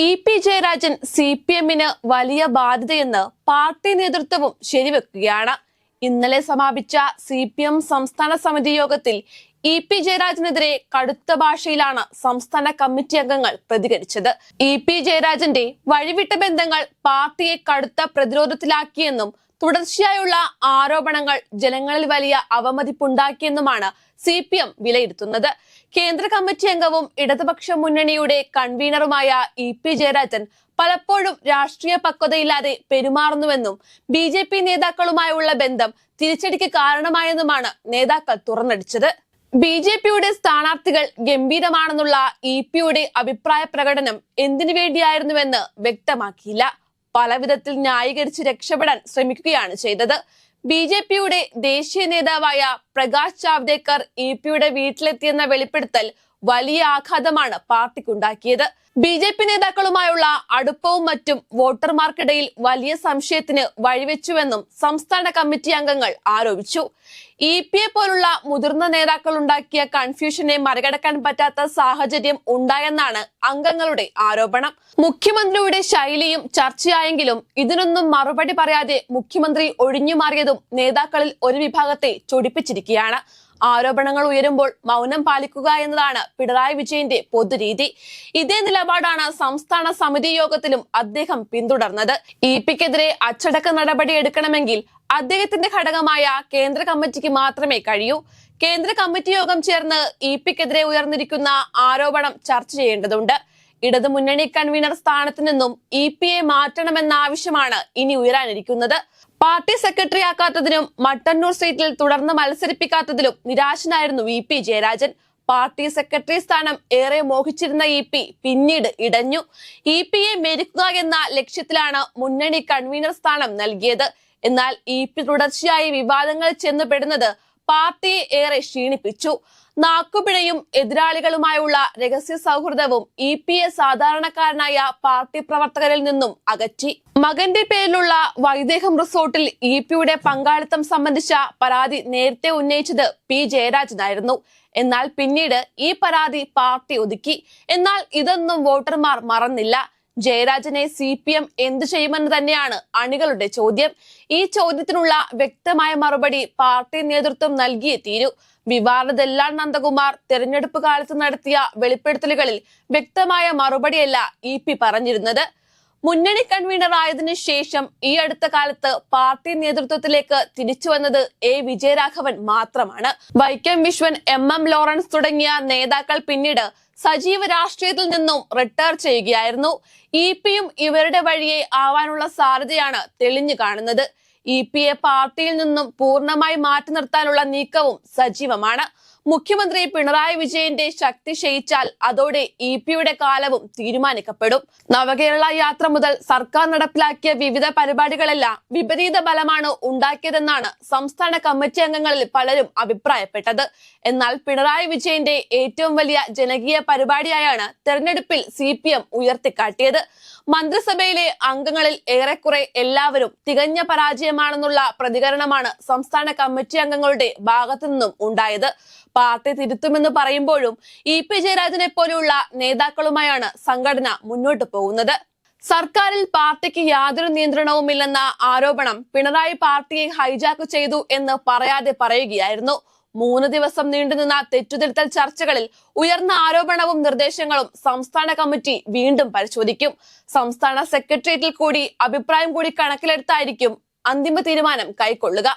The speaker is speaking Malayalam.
E P Jayarajan C P എമ്മിന് വലിയ ബാധ്യതയെന്ന് പാർട്ടി നേതൃത്വവും ശരിവെക്കുകയാണ്. ഇന്നലെ സമാപിച്ച സി പി എം സംസ്ഥാന സമിതി യോഗത്തിൽ ഇ പി ജയരാജനെതിരെ കടുത്ത ഭാഷയിലാണ് സംസ്ഥാന കമ്മിറ്റി അംഗങ്ങൾ പ്രതികരിച്ചത്. ഇ പി ജയരാജന്റെ വഴിവിട്ട ബന്ധങ്ങൾ പാർട്ടിയെ കടുത്ത പ്രതിരോധത്തിലാക്കിയെന്നും തുടർച്ചയായുള്ള ആരോപണങ്ങൾ ജനങ്ങളിൽ വലിയ അവമതിപ്പുണ്ടാക്കിയെന്നുമാണ് സി പി എം വിലയിരുത്തുന്നത്. കേന്ദ്ര കമ്മിറ്റി അംഗവും ഇടതുപക്ഷ മുന്നണിയുടെ കൺവീനറുമായ ഇ പി ജയരാജൻ പലപ്പോഴും രാഷ്ട്രീയ പക്വതയില്ലാതെ പെരുമാറുന്നുവെന്നും ബി ജെ പി നേതാക്കളുമായുള്ള ബന്ധം തിരിച്ചടിക്ക് കാരണമായെന്നുമാണ് നേതാക്കൾ തുറന്നടിച്ചത്. ബി ജെ പിയുടെ സ്ഥാനാർത്ഥികൾ ഗംഭീരമാണെന്നുള്ള ഇ പിയുടെ അഭിപ്രായ പ്രകടനം എന്തിനു വേണ്ടിയായിരുന്നുവെന്ന് വ്യക്തമാക്കിയില്ല. പലവിധത്തിൽ ന്യായീകരിച്ച് രക്ഷപ്പെടാൻ ശ്രമിക്കുകയാണ് ചെയ്തത്. ബി ജെ പിയുടെ ദേശീയ നേതാവായ പ്രകാശ് ജാവ്ദേക്കർ ഇ പിയുടെ വീട്ടിലെത്തിയെന്ന വെളിപ്പെടുത്തൽ വലിയ ആഘാതമാണ് പാർട്ടിക്കുണ്ടാക്കിയത്. ബി ജെ പി നേതാക്കളുമായുള്ള അടുപ്പവും മറ്റും വോട്ടർമാർക്കിടയിൽ വലിയ സംശയത്തിന് വഴിവെച്ചുവെന്നും സംസ്ഥാന കമ്മിറ്റി അംഗങ്ങൾ ആരോപിച്ചു. ഇ പി എ പോലുള്ള മുതിർന്ന നേതാക്കൾ ഉണ്ടാക്കിയ കൺഫ്യൂഷനെ മറികടക്കാൻ പറ്റാത്ത സാഹചര്യം ഉണ്ടായെന്നാണ് അംഗങ്ങളുടെ ആരോപണം. മുഖ്യമന്ത്രിയുടെ ശൈലിയും ചർച്ചയായെങ്കിലും ഇതിനൊന്നും മറുപടി പറയാതെ മുഖ്യമന്ത്രി ഒഴിഞ്ഞുമാറിയതും നേതാക്കളിൽ ഒരു വിഭാഗത്തെ ചൊടിപ്പിച്ചിരിക്കുകയാണ്. ആരോപണങ്ങൾ ഉയരുമ്പോൾ മൗനം പാലിക്കുക എന്നതാണ് പിണറായി വിജയന്റെ പൊതുരീതി. ഇതേ നിലപാടാണ് സംസ്ഥാന സമിതി യോഗത്തിലും അദ്ദേഹം പിന്തുടർന്നത്. ഇ പിക്കെതിരെ അച്ചടക്ക നടപടി എടുക്കണമെങ്കിൽ അദ്ദേഹത്തിന്റെ ഘടകമായ കേന്ദ്ര കമ്മിറ്റിക്ക് മാത്രമേ കഴിയൂ. കേന്ദ്ര കമ്മിറ്റി യോഗം ചേർന്ന് ഇ പിക്കെതിരെ ഉയർന്നിരിക്കുന്ന ആരോപണം ചർച്ച ചെയ്യേണ്ടതുണ്ട്. ഇടതുമുന്നണി കൺവീനർ സ്ഥാനത്ത് നിന്നും ഇ പി എ മാറ്റണമെന്ന ആവശ്യമാണ് ഇനി ഉയരാനിരിക്കുന്നത്. പാർട്ടി സെക്രട്ടറി ആക്കാത്തതിനും മട്ടന്നൂർ സീറ്റിൽ തുടർന്ന് മത്സരിപ്പിക്കാത്തതിലും നിരാശനായിരുന്നു V P Jayarajan. Party secretary സ്ഥാനം ഏറെ മോഹിച്ചിരുന്ന ഇ പി പിന്നീട് ഇടഞ്ഞു. ഇ പി എ മെരുക്കുക എന്ന ലക്ഷ്യത്തിലാണ് മുന്നണി കൺവീനർ സ്ഥാനം നൽകിയത്. എന്നാൽ ഇ പി തുടർച്ചയായി വിവാദങ്ങൾ ചെന്നുപെടുന്നത് പാർട്ടിയെ ഏറെ ക്ഷീണിപ്പിച്ചു. നാക്കുപിഴയും എതിരാളികളുമായുള്ള രഹസ്യ സൗഹൃദവും ഇ പി എ സാധാരണക്കാരനായ പാർട്ടി പ്രവർത്തകരിൽ നിന്നും അകറ്റി. മകന്റെ പേരിലുള്ള വൈദേഹം റിസോർട്ടിൽ ഇ പിയുടെ പങ്കാളിത്തം സംബന്ധിച്ച പരാതി നേരത്തെ ഉന്നയിച്ചത് പി ജയരാജനായിരുന്നു. എന്നാൽ പിന്നീട് ഈ പരാതി പാർട്ടി ഒതുക്കി. എന്നാൽ ഇതൊന്നും വോട്ടർമാർ മറന്നില്ല. ജയരാജനെ സി പി എം എന്തു ചെയ്യുമെന്ന് തന്നെയാണ് അണികളുടെ ചോദ്യം. ഈ ചോദ്യത്തിനുള്ള വ്യക്തമായ മറുപടി പാർട്ടി നേതൃത്വം നൽകിയേ തീരൂ. വിവാദ നന്ദകുമാർ തെരഞ്ഞെടുപ്പ് കാലത്ത് നടത്തിയ വെളിപ്പെടുത്തലുകളിൽ വ്യക്തമായ മറുപടിയല്ല ഇ പി പറഞ്ഞിരുന്നത്. മുന്നണി കൺവീനർ ആയതിനു ശേഷം ഈ അടുത്ത കാലത്ത് പാർട്ടി നേതൃത്വത്തിലേക്ക് തിരിച്ചു വന്നത് എ വിജയരാഘവൻ മാത്രമാണ്. Vaikom Viswan M M Lawrence തുടങ്ങിയ നേതാക്കൾ പിന്നീട് സജീവ രാഷ്ട്രീയത്തിൽ നിന്നും റിട്ടയർ ചെയ്യുകയായിരുന്നു. ഇ പിയും ഇവരുടെ വഴിയെ ആവാനുള്ള സാധ്യതയാണ് തെളിഞ്ഞു കാണുന്നത്. ഇ എ പാർട്ടിയിൽ നിന്നും പൂർണമായി മാറ്റി നിർത്താനുള്ള നീക്കവും സജീവമാണ്. മുഖ്യമന്ത്രി പിണറായി വിജയന്റെ ശക്തി ക്ഷയിച്ചാൽ അതോടെ ഇ പിയുടെ കാലവും തീരുമാനിക്കപ്പെടും. നവകേരള യാത്ര മുതൽ സർക്കാർ നടപ്പിലാക്കിയ വിവിധ പരിപാടികളെല്ലാം വിപരീത ഫലമാണ് ഉണ്ടാക്കിയതെന്നാണ് സംസ്ഥാന കമ്മിറ്റി അംഗങ്ങളിൽ പലരും അഭിപ്രായപ്പെട്ടത്. എന്നാൽ പിണറായി വിജയന്റെ ഏറ്റവും വലിയ ജനകീയ പരിപാടിയായാണ് തെരഞ്ഞെടുപ്പിൽ സി പി എം ഉയർത്തിക്കാട്ടിയത്. മന്ത്രിസഭയിലെ അംഗങ്ങളിൽ ഏറെക്കുറെ എല്ലാവരും തികഞ്ഞ പരാജയമാണെന്നുള്ള പ്രതികരണമാണ് സംസ്ഥാന കമ്മിറ്റി അംഗങ്ങളുടെ ഭാഗത്തു നിന്നും ഉണ്ടായത്. പാർട്ടി തിരുത്തുമെന്ന് പറയുമ്പോഴും ഇ പി ജയരാജനെ പോലെയുള്ള നേതാക്കളുമായാണ് സംഘടന മുന്നോട്ട് പോകുന്നത്. സർക്കാരിൽ പാർട്ടിക്ക് യാതൊരു നിയന്ത്രണവുമില്ലെന്ന ആരോപണം പിണറായി പാർട്ടിയെ ഹൈജാക്ക് ചെയ്തു എന്ന് പറയാതെ പറയുകയായിരുന്നു. മൂന്ന് ദിവസം നീണ്ടുനിന്ന തെറ്റുതിരുത്തൽ ചർച്ചകളിൽ ഉയർന്ന ആരോപണവും നിർദ്ദേശങ്ങളും സംസ്ഥാന കമ്മിറ്റി വീണ്ടും പരിശോധിക്കും. സംസ്ഥാന സെക്രട്ടേറിയറ്റിൽ കൂടി അഭിപ്രായം കൂടി കണക്കിലെടുത്തായിരിക്കും അന്തിമ തീരുമാനം കൈക്കൊള്ളുക.